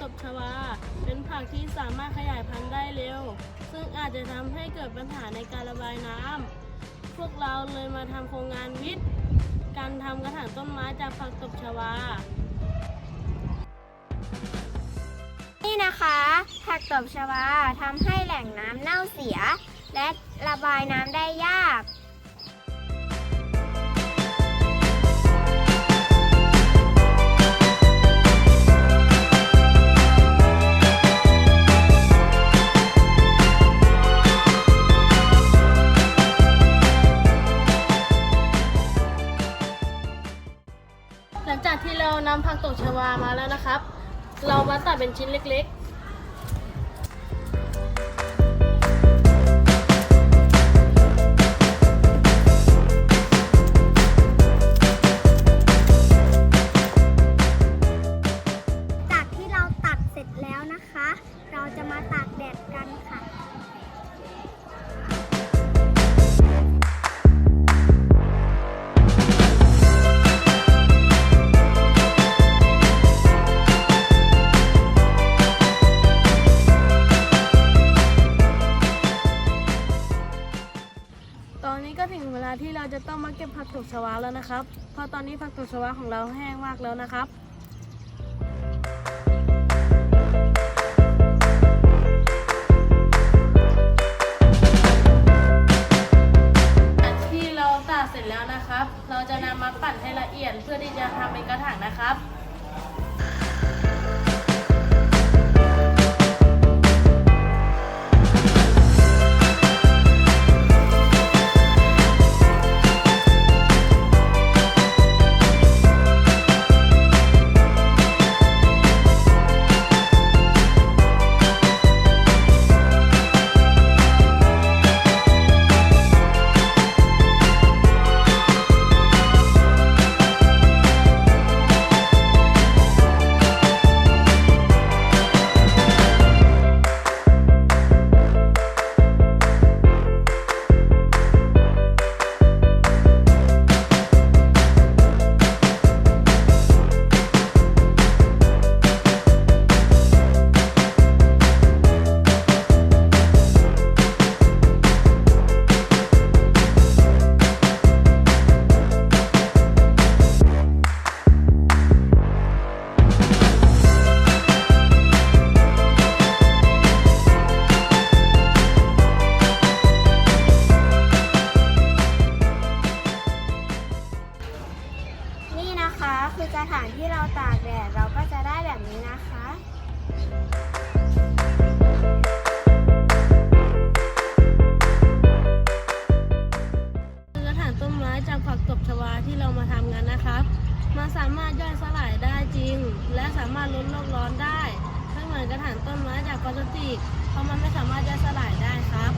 ตบชวา เป็นผักที่สามารถขยายพันธุ์ได้เร็ว ซึ่งอาจจะทำให้เกิดปัญหาในการระบายน้ำพวกเราเลยมาทำโครงงานวิทย์ การทำกระถางต้นไม้จากผักตบชวา นี่นะคะผักตบชวาทำให้แหล่งน้ำเน่าเสีย และระบายน้ำได้ยาก นำผักตบชวามาแล้วนะครับ เรามาตัดเป็นชิ้นเล็กๆ อนนี้ก็ถึงเวลาที่เราจะต้องมาเก็บผักตบชวาแล้วนะครับ เพราะตอนนี้ผักตบชวาของเราแห้งมากแล้วนะครับที่เราตากเสร็จแล้วนะครับ เราจะนำมาปั่นให้ละเอียดเพื่อที่จะทำเป็นกระถางนะครับ คือกระถางที่เราตากแดดเราก็จะได้แบบนี้นะคะกระถางต้นไม้จากผักตบชวาที่เรามาทำกันนะครับ มันสามารถย่อยสลายได้จริง และสามารถลดโลกร้อนได้ไม่เหมือนกระถางต้นไม้จากพลาสติกเพราะมันไม่สามารถย่อยสลายได้ครับ